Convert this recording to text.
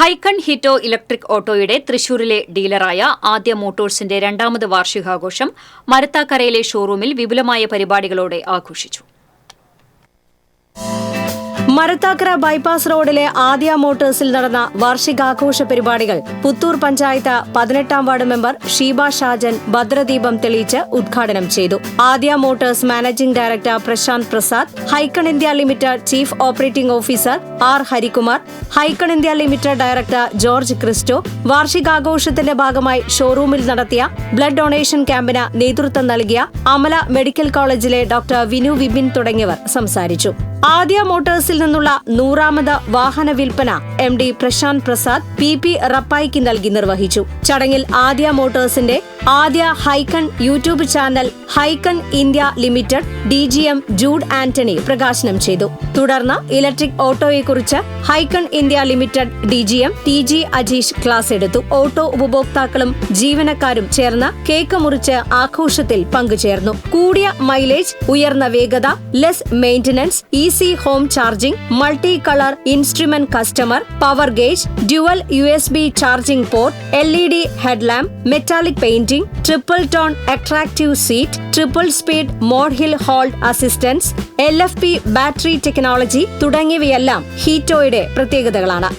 Hykon ഹിറ്റോ electric ഓട്ടോയുടെ തൃശൂരിലെ ഡീലറായ ആദ്യ മോട്ടോഴ്സിന്റെ രണ്ടാമത് വാർഷികാഘോഷം മരത്താക്കരയിലെ ഷോറൂമിൽ വിപുലമായ പരിപാടികളോടെ ആഘോഷിച്ചു. മരത്താക്കര ബൈപ്പാസ് റോഡിലെ ആദ്യ മോട്ടേഴ്സിൽ നടന്ന വാർഷികാഘോഷ പരിപാടികൾ പുത്തൂർ പഞ്ചായത്ത് പതിനെട്ടാം വാർഡ് മെമ്പർ ഷീബ ഷാജൻ ഭദ്രദീപം തെളിയിച്ച് ഉദ്ഘാടനം ചെയ്തു. Aadya motors managing director Prashanth Prasad Hykon India limited chief operating officer R Harikumar Hykon India limited director George Christo വാർഷികാഘോഷത്തിന്റെ ഭാഗമായി ഷോറൂമിൽ നടത്തിയ ബ്ലഡ് ഡൊണേഷൻ ക്യാമ്പിന് നേതൃത്വം നൽകിയ അമല മെഡിക്കൽ കോളേജിലെ ഡോക്ടർ വിനു വിബിൻ തുടങ്ങിയവർ സംസാരിച്ചു. ആദ്യ മോട്ടോഴ്സിൽ നിന്നുള്ള നൂറാമത് വാഹന വിൽപ്പന M D Prashanth Prasad P P റപ്പായിക്ക് നൽകി നിർവഹിച്ചു. ചടങ്ങിൽ ആദ്യ മോട്ടോഴ്സിന്റെ Aadya Hykon YouTube channel Hykon India limited D G M Jude Antony പ്രകാശനം ചെയ്തു. തുടർന്ന് electric ഓട്ടോയെക്കുറിച്ച് Hykon India limited D G M T G Ajeesh class എടുത്തു. ഓട്ടോ ഉപഭോക്താക്കളും ജീവനക്കാരും ചേർന്ന് കേക്ക് മുറിച്ച് ആഘോഷത്തിൽ പങ്കുചേർന്നു. കൂടിയ മൈലേജ് ഉയർന്ന വേഗത less maintenance easy home charging multi colour instrument customer power gauge dual U S B charging port L E D headlamp metallic painting triple tone attractive seat triple speed mode hill hold assistance L F P battery technology തുടങ്ങിയവയെല്ലാം ഹീറ്റോയുടെ പ്രത്യേകതകളാണ്.